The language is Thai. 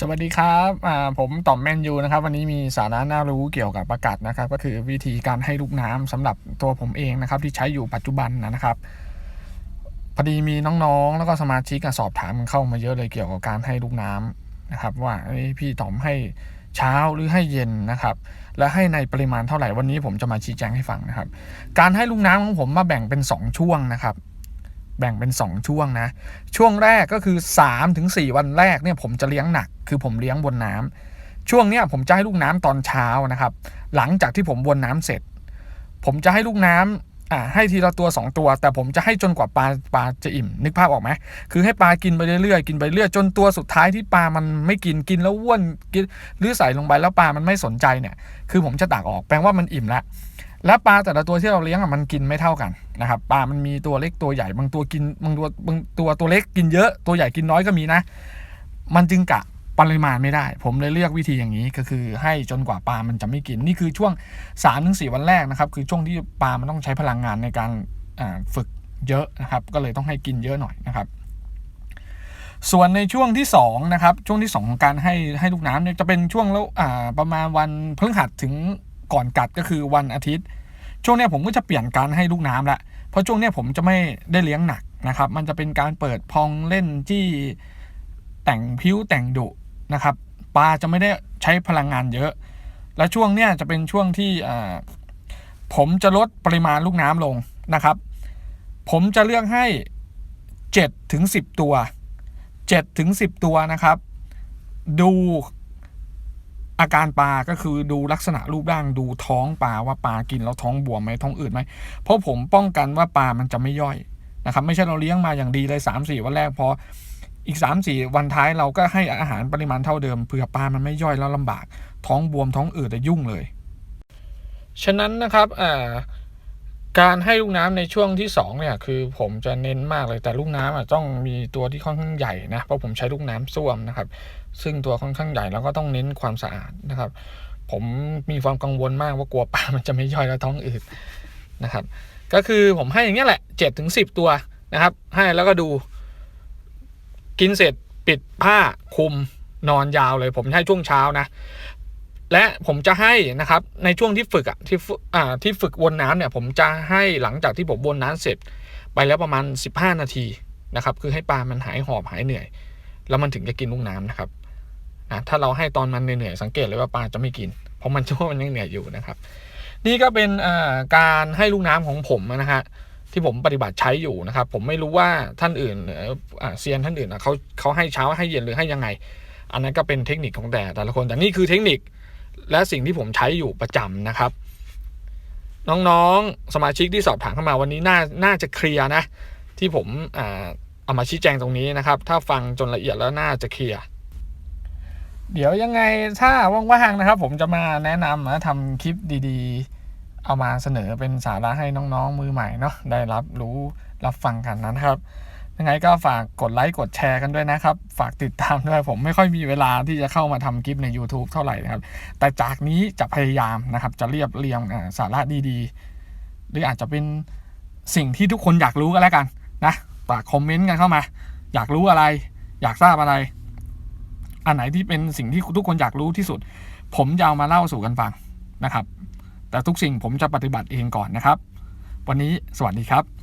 สวัสดีครับผมต่อมแมนยูนะครับ วันนี้มีสาระน่ารู้เกี่ยวกับประกาศนะครับ ก็คือวิธีการให้ลูกน้ำสำหรับตัวผมเองนะครับ ที่ใช้อยู่ปัจจุบันนะครับพอดีมีน้องๆ แล้วก็สมาชิกสอบถามเข้ามาเยอะเลยเกี่ยวกับการให้ลูกน้ำนะครับ ว่าพี่ต่อมให้เช้าหรือให้เย็นนะครับ และให้ในปริมาณเท่าไหร่วันนี้ผมจะมาชี้แจงให้ฟังนะครับ การให้ลูกน้ำของผมมาแบ่งเป็น 2 ช่วงนะครับ แบ่งเป็น 2 ช่วงนะ ช่วงแรกก็คือ3ถึง4วันแรกเนี่ยผมจะเลี้ยงหนัก คือผมเลี้ยงบนน้ำช่วงเนี้ยผมจะให้ลูกน้ำตอนเช้านะครับ หลังจากที่ผมวนน้ำเสร็จ ผมจะให้ลูกน้ำอ่าให้ทีละตัว 2 ตัว แต่ผมจะให้จนกว่าปลาปลาจะอิ่ม นึกภาพออกไหมคือให้ปลากินไปเรื่อยๆกินไปเรื่อยจนตัวสุดท้ายที่ปลามันไม่กินกินแล้วอ้วนกินหรือใส่ลงไปแล้วปลามันไม่สนใจเนี่ย คือผมจะตักออกแปลว่ามันอิ่มแล้ว และปลาแต่ละตัวที่เราเลี้ยงอะมันกินไม่เท่ากันนะครับปลามันมีตัวเล็กตัวใหญ่บางตัวกินบางตัวบางตัวตัวเล็กกินเยอะตัวใหญ่กินน้อยก็มีนะ มันจึงกะปริมาณไม่ได้ ผมเลยเลือกวิธีอย่างนี้ก็คือให้จนกว่าปลามันจะไม่กิน นี่คือช่วง3าถึงสวันแรกนะครับ คือช่วงที่ปลามันต้องใช้พลังงานในการฝึกเยอะนะครับ ก็เลยต้องให้กินเยอะหน่อยนะครับ ส่วนในช่วงที่2นะครับช่วงที่ 2 ของการให้ให้ลูกน้ำเนี่ยจะเป็นช่วงแล้วประมาณวันพฤหัสถึง ก่อนกัดก็คือวันอาทิตย์ ช่วงนี้ผมก็จะเปลี่ยนการให้ลูกน้ำละเพราะช่วงนี้ผมจะไม่ได้เลี้ยงหนักนะครับ มันจะเป็นการเปิดพองเล่นจี้แต่งพิ้วแต่งดุนะครับปลาจะไม่ได้ใช้พลังงานเยอะ และช่วงเนี้ยจะเป็นช่วงที่ผมจะลดปริมาณลูกน้ำลงนะครับ ผมจะเลือกให้7ถึง10 ตัว7ถึง10 ตัวนะครับ ดู อาการปลาก็คือดูลักษณะรูปร่างดูท้องปลาว่าปลากินแล้วท้องบวมไหมท้องอืดไหมเพราะผมป้องกันว่าปลามันจะไม่ย่อยนะครับไม่ใช่เราเลี้ยงมาอย่างดีเลย3 4วันแรกพออีก 3 4 วันท้ายเราก็ให้อาหารปริมาณเท่าเดิมเผื่อปลามันไม่ย่อยแล้วลำบาก ท้องบวมท้องอืดจะยุ่งเลย ฉะนั้นนะครับอ่า การให้ลูกน้ำในช่วงที่2เนี่ยคือผมจะเน้นมากเลยแต่ลูกน้ำอะต้องมีตัวที่ค่อนข้างใหญ่นะเพราะผมใช้ลูกน้ำส้วมนะครับ ซึ่งตัวค่อนข้างใหญ่แล้วก็ต้องเน้นความสะอาดนะครับ ผมมีความกังวลมากว่ากลัวปลามันจะไม่ย่อยแล้วท้องอืดนะครับ ก็คือผมให้อย่างเงี้ยแหละเจ็ดถึงสิบตัวนะครับ ให้แล้วก็ดู กินเสร็จปิดผ้าคุมนอนยาวเลย ผมให้ช่วงเช้านะ และผมจะให้นะครับในช่วงที่ฝึกอะที่ฝึกอ่าที่ฝึกวนน้ำเนี่ยผมจะให้หลังจากที่ผมวนน้ำเสร็จ ไปแล้วประมาณ 15 นาทีนะครับคือให้ปลามันหายหอบหายเหนื่อย แล้วมันถึงจะกินลูกน้ำนะครับอะถ้าเราให้ตอนมันเหนื่อยสังเกตเลยว่าปลาจะไม่กิน เพราะมันช่วงมันยังเหนื่อยอยู่นะครับ นี่ก็เป็นการให้ลูกน้ำของผมนะฮะที่ผมปฏิบัติใช้อยู่นะครับ ผมไม่รู้ว่าท่านอื่นเซียนท่านอื่นเขาเขาให้เช้าให้เย็นหรือให้ยังไง อันนั้นก็เป็นเทคนิคของแต่แต่ละคนแต่นี่คือเทคนิค และสิ่งที่ผมใช้อยู่ประจำนะครับ น้องๆสมาชิกที่สอบถามเข้ามาวันนี้น่าน่าจะเคลียร์นะ ที่ผมเอามาชี้แจงตรงนี้นะครับ ถ้าฟังจนละเอียดแล้วน่าจะเคลียร์เดี๋ยวยังไงถ้าว่างๆนะครับ ผมจะมาแนะนำนะทำคลิปดีๆ เอามาเสนอเป็นสาระให้น้องๆ มือใหม่เนาะได้รับรู้รับฟังกันนะครับ ยังไงก็ฝากกดไลค์กดแชร์กันด้วยนะครับ ฝากติดตามด้วยผมไม่ค่อยมีเวลาที่จะเข้ามาทำคลิปใน YouTube เท่าไหร่นะครับ แต่จากนี้จะพยายามนะครับ จะเรียบเรียงสาระดีๆ หรืออาจจะเป็นสิ่งที่ทุกคนอยากรู้ก็แล้วกันนะฝากคอมเมนต์กันเข้ามา อยากรู้อะไร อยากทราบอะไร อันไหนที่เป็นสิ่งที่ทุกคนอยากรู้ที่สุด ผมจะเอามาเล่าสู่กันฟังนะครับ แต่ทุกสิ่งผมจะปฏิบัติเองก่อนนะครับ วันนี้สวัสดีครับ